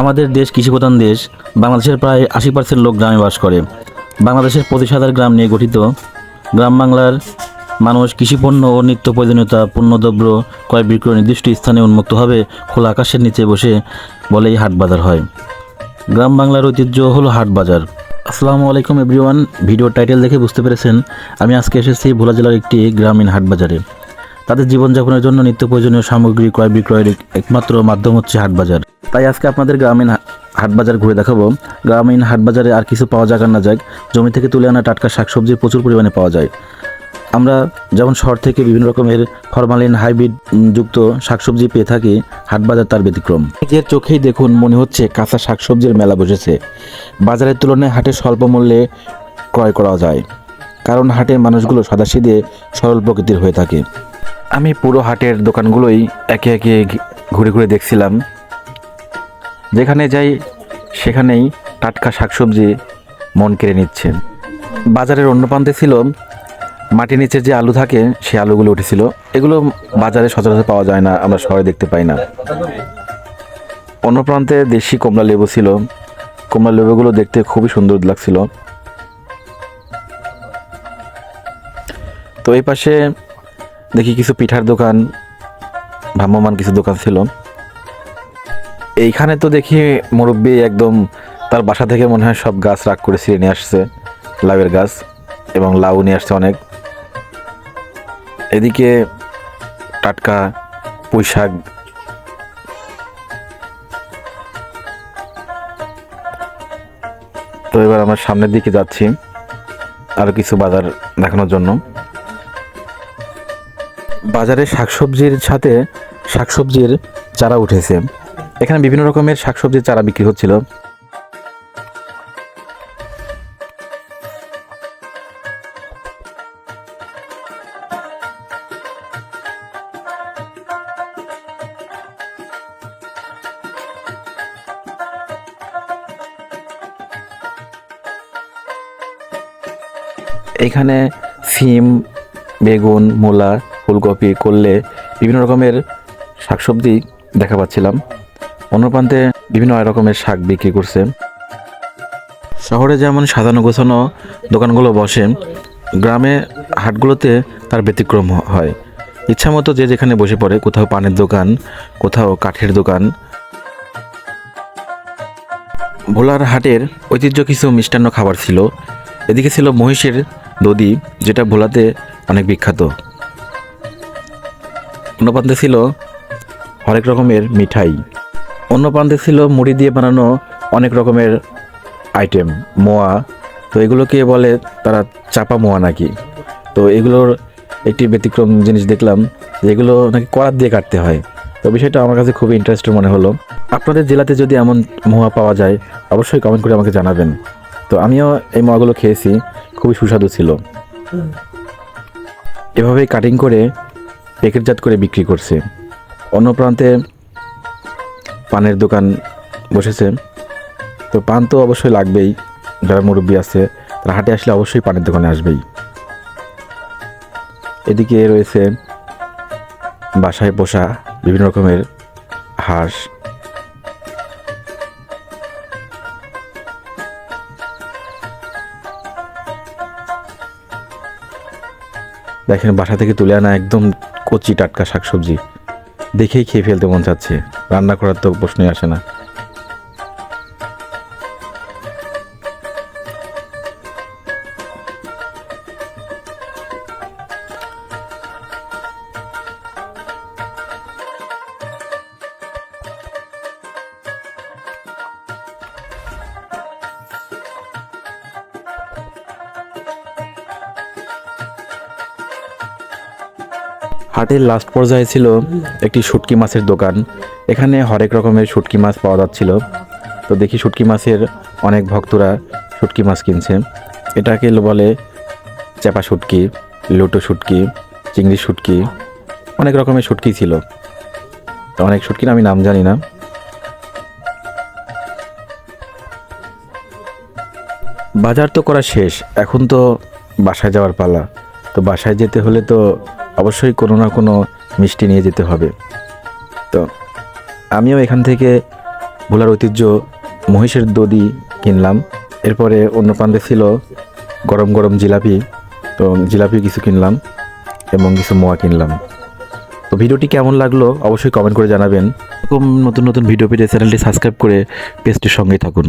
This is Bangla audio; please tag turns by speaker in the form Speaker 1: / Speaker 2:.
Speaker 1: আমাদের দেশ কৃষিপ্রধান দেশ, বাংলাদেশের প্রায় আশি পার্সেন্ট লোক গ্রামে বাস করে। বাংলাদেশের পঁচিশ হাজার গ্রাম নিয়ে গঠিত গ্রাম বাংলার মানুষ কৃষিপণ্য ও নিত্য প্রয়োজনীয়তা, পণ্যদ্রব্য ক্রয় বিক্রয় নির্দিষ্ট স্থানে উন্মুক্তভাবে খোলা আকাশের নিচে বসে বলেই হাট বাজার হয়। গ্রাম বাংলার ঐতিহ্য হলো হাট বাজার। আসসালামু আলাইকুম এভরিওয়ান ভিডিও টাইটেল দেখে বুঝতে পেরেছেন, আমি আজকে এসেছি ভোলা জেলার একটি গ্রামীণ হাট বাজারে। তাদের জীবনযাপনের জন্য নিত্য প্রয়োজনীয় সামগ্রী ক্রয় বিক্রয়ের একমাত্র মাধ্যম হচ্ছে হাট বাজার তাই আজকে আপনাদের গ্রামীণ হা- হাট বাজার ঘুরে দেখাবো। গ্রামীণ হাট বাজারে আর কিছু পাওয়া যাক আর না যাক, জমি থেকে তুলে আনা টাটকা শাকসবজি প্রচুর পরিমাণে পাওয়া যায়। আমরা যেমন শহর থেকে বিভিন্ন রকমের ফরমালিন, হাইব্রিড যুক্ত শাকসবজি পেয়ে থাকি হাট বাজার তার ব্যতিক্রম। নিজের চোখেই দেখুন, মনে হচ্ছে কাঁচা শাকসবজির মেলা বসেছে। বাজারের তুলনায় হাটে স্বল্প মূল্যে ক্রয় করা যায়। কারণ হাটের মানুষগুলো সাদাসিধে সরল প্রকৃতির হয়ে থাকে। আমি পুরো হাটের দোকানগুলোই একে একে ঘুরে ঘুরে দেখছিলাম। যেখানে যাই, সেখানেই টাটকা শাকসবজি মন কেড়ে নিচ্ছে। বাজারের অন্য প্রান্তে ছিল, মাটির নিচে যে আলু থাকে সেই আলুগুলো উঠেছিল। এগুলো বাজারে সচরাচর পাওয়া যায় না, আমরা শহরে দেখতে পাই না। অন্য প্রান্তে দেশি কমলা লেবু ছিল। কমলা লেবুগুলো দেখতে খুবই সুন্দর লাগছিল। তো এই পাশে দেখি কিছু পিঠার দোকান ভ্রাম্যমান কিছু দোকান ছিল। এইখানে তো দেখি মুরব্বী একদম তার বাসা থেকে মনে হয় সব গাছ রাগ করে ছিঁড়ে নিয়ে আসছে, লাউয়ের গাছ, এবং লাউ নিয়ে আসছে অনেক। এদিকে টাটকা পুঁই শাক তো এবার আমরা সামনের দিকে যাচ্ছি আরও কিছু বাজার দেখানোর জন্য। বাজারে শাকসবজির সাথে শাকসবজির চারা উঠেছে। এখানে বিভিন্ন রকমের শাকসবজির চারা বিক্রি হচ্ছিল। এখানে সিম, বেগুন, মূলা ফুলকপি করলে বিভিন্ন রকমের শাকসবজি দেখা পাচ্ছিলাম। অন্য প্রান্তে বিভিন্ন রকমের শাক বিক্রি করছে। শহরে যেমন সাজানো গোছানো দোকানগুলো বসে, গ্রামে হাটগুলোতে তার ব্যতিক্রম হয়। ইচ্ছা মতো যে যেখানে বসে পড়ে, কোথাও পানের দোকান, কোথাও কাঠের দোকান। ভোলার হাটের ঐতিহ্য কিছু মিষ্টান্ন খাবার ছিল। এদিকে ছিল মহিষের দদি যেটা ভোলাতে অনেক বিখ্যাত। অন্য প্রান্তে ছিল হরেক রকমের মিঠাই। অন্য প্রান্তে ছিল মুড়ি দিয়ে বানানো অনেক রকমের আইটেম মোয়া। তো এগুলোকে বলে তারা চাপা মোয়া নাকি। তো এগুলোর একটি ব্যতিক্রম জিনিস দেখলাম যে এগুলো নাকি করাত দিয়ে কাটতে হয়। তো বিষয়টা আমার কাছে খুবই ইন্টারেস্টিং মনে হলো। আপনাদের জেলাতে যদি এমন মোয়া পাওয়া যায় অবশ্যই কমেন্ট করে আমাকে জানাবেন। তো আমিও এই মোয়াগুলো খেয়েছি খুবই সুস্বাদু ছিল। এভাবেই কাটিং করে প্যাকেটজাত করে বিক্রি করছে। অন্য প্রান্তে পানের দোকান বসেছে। তো পান তো অবশ্যই লাগবেই, যারা মুরব্বী আছে, তারা হাটে আসলে অবশ্যই পানের দোকানে আসবেই। এদিকে রয়েছে বাসায় পোষা বিভিন্ন রকমের হাঁস। দেখেন, বাসা থেকে তুলে আনা একদম কচি টাটকা শাকসবজি। দেখেই খেয়ে ফেলতে মন চাচ্ছে। রান্না করার তো প্রশ্নই আসে না। হাটের লাস্ট পর্যায়ে ছিল একটি শুটকি মাছের দোকান। এখানে হরেক রকমের শুটকি মাছ পাওয়া যাচ্ছিল। তো দেখি শুটকি মাছের অনেক ভক্তরা শুটকি মাছ কিনছে। এটাকে বলে চেপা শুটকি, লোটো শুটকি, চিংড়ি শুটকি, অনেক রকমের শুটকি ছিল। তো অনেক শুটকির আমি নাম জানি না। বাজার তো করা শেষ, এখন তো বাসায় যাওয়ার পালা। তো বাসায় যেতে হলে তো অবশ্যই কোনো না কোনো মিষ্টি নিয়ে যেতে হবে। তো আমিও এখান থেকে
Speaker 2: ভোলার ঐতিহ্য মহিষের দধি কিনলাম। এরপরে অন্য প্রান্তে ছিল গরম গরম জিলাপি। তো জিলাপি কিছু কিনলাম এবং কিছু মোয়া কিনলাম। তো ভিডিওটি কেমন লাগল অবশ্যই কমেন্ট করে জানাবেন। এরকম নতুন নতুন ভিডিও পেতে চ্যানেলটি সাবস্ক্রাইব করে পেজটির সঙ্গেই থাকুন।